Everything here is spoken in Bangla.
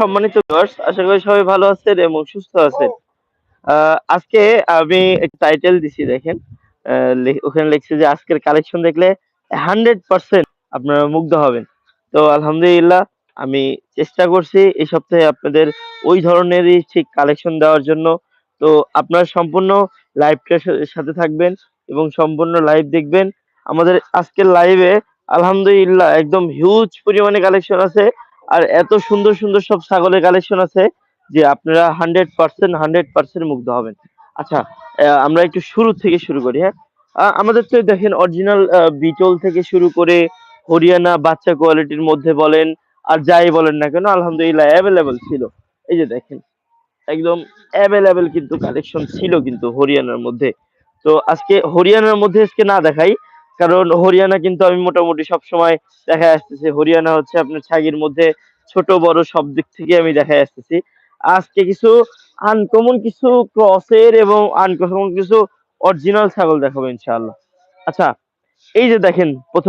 সম্মানিত ভিউয়ার্স আশা করি সবাই ভালো আছেন এবং সুস্থ আছেন। আজকে আমি টাইটেল দিছি, দেখেন। ওখানে লিখছে যে, আজকের কালেকশন দেখলে হান্ড্রেড পার্সেন্ট আপনারা মুগ্ধ হবেন। তো আলহামদুলিল্লাহ, আমি চেষ্টা করছি এই সপ্তাহে আপনাদের ওই ধরনেরই ঠিক কালেকশন দেওয়ার জন্য। তো আপনারা সম্পূর্ণ লাইভটার সাথে থাকবেন এবং সম্পূর্ণ লাইভ দেখবেন। আমাদের আজকের লাইভে আলহামদুলিল্লাহ একদম হিউজ পরিমাণে কালেকশন আছে। আর এত সুন্দর সুন্দর সব ছাগলের কালেকশন আছে যে আপনারা হান্ড্রেড পার্সেন্ট হান্ড্রেড পার্সেন্ট মুগ্ধ হবেন। আচ্ছা আমরা একটু শুরু থেকে শুরু করি হ্যাঁ? আমাদের তো দেখেন অরিজিনাল বিটল থেকে শুরু করে হরিয়ানা বাচ্চা কোয়ালিটির মধ্যে বলেন, আর যাই বলেন না কেন, আলহামদুলিল্লাহ অ্যাভেলেবেল ছিল। এই যে দেখেন, একদম অ্যাভেলেবেল কিন্তু কালেকশন ছিল কিন্তু হরিয়ানার মধ্যে। তো আজকে হরিয়ানার মধ্যে আজকে না দেখাই কারণ হরিয়ানা কিন্তু আমি মোটামুটি সব সময় দেখা আসতেছি হরিয়ানা হচ্ছে আপনার ছাগির মধ্যে ছোট, বড় সব দিক থেকে আমি দেখা আসতেছি আজকে কিছু আনকমন কিছু ক্রসের এবং আনকমন কিছু অরিজিনাল ছাগল দেখাবো ইনশাল্লাহ আচ্ছা এই যে দেখেন, প্রথমে